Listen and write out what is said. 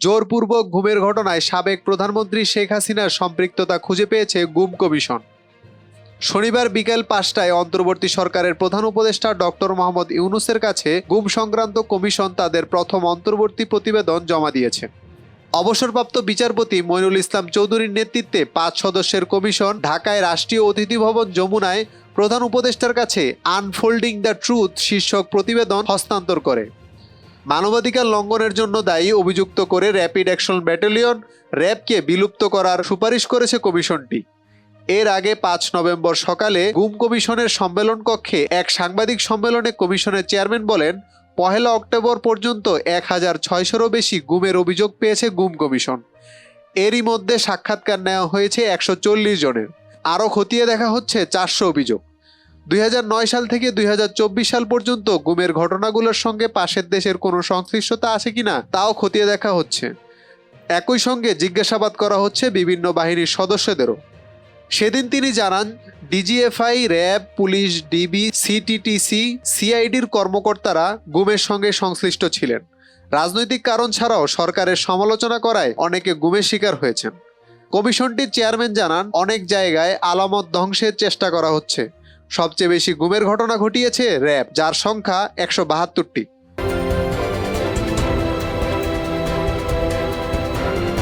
জোরপূর্বক ঘুমের ঘটনায় সাবেক প্রধানমন্ত্রী শেখ হাসিনার সম্পৃক্ততা খুঁজে পেয়েছে গুম কমিশন শনিবার বিকেল পাঁচটায় অন্তর্বর্তী সরকারের প্রধান উপদেষ্টা ডক্টর মোহাম্মদ ইউনুসের কাছে গুম সংক্রান্ত কমিশন তাদের প্রথম অন্তর্বর্তী প্রতিবেদন জমা দিয়েছে। অবসরপ্রাপ্ত বিচারপতি মইনুল ইসলাম চৌধুরীর নেতৃত্বে পাঁচ সদস্যের কমিশন ঢাকায় রাষ্ট্রীয় অতিথি ভবন যমুনায় প্রধান উপদেষ্টার কাছে আনফোল্ডিং দ্য ট্রুথ শীর্ষক প্রতিবেদন হস্তান্তর করে। মানবাধিকার লঙ্ঘনের জন্য দায়ী অভিযুক্ত করে র্যাপিড অ্যাকশন ব্যাটালিয়ন র্যাবকে বিলুপ্ত করার সুপারিশ করেছে কমিশনটি। এর আগে পাঁচ নভেম্বর সকালে গুম কমিশনের সম্মেলন কক্ষে এক সাংবাদিক সম্মেলনে কমিশনের চেয়ারম্যান বলেন, পহেলা অক্টোবর পর্যন্ত এক হাজার ছয়শোরও বেশি গুমের অভিযোগ পেয়েছে গুম কমিশন। এরই মধ্যে সাক্ষাৎকার নেওয়া হয়েছে একশো চল্লিশ জনের। আরও খতিয়ে দেখা হচ্ছে চারশো অভিযোগ। দুই হাজার নয় সাল থেকে দুই হাজার চব্বিশ সাল পর্যন্ত গুমের ঘটনাগুলোর সঙ্গে পাশের দেশের কোনো সংশ্লিষ্টতা আছে কিনা তাও খতিয়ে দেখা হচ্ছে। একই সঙ্গে জিজ্ঞাসাবাদ করা হচ্ছে বিভিন্ন বাহিনীর সদস্যদেরও। সেদিন তিনি জানান, DGFI, RAB, police, DB, CTTC, সিআইডির কর্মকর্তারা গুমের সঙ্গে সংশ্লিষ্ট ছিলেন। রাজনৈতিক কারণ ছাড়াও সরকারের সমালোচনা করায় অনেকে গুমের শিকার হয়েছেন। কমিশনটির চেয়ারম্যান জানান, অনেক জায়গায় আলামত ধ্বংসের চেষ্টা করা হচ্ছে। সবচেয়ে বেশি গুমের ঘটনা ঘটিয়েছে র্যাব যার সংখ্যা একশো বাহাত্তরটি।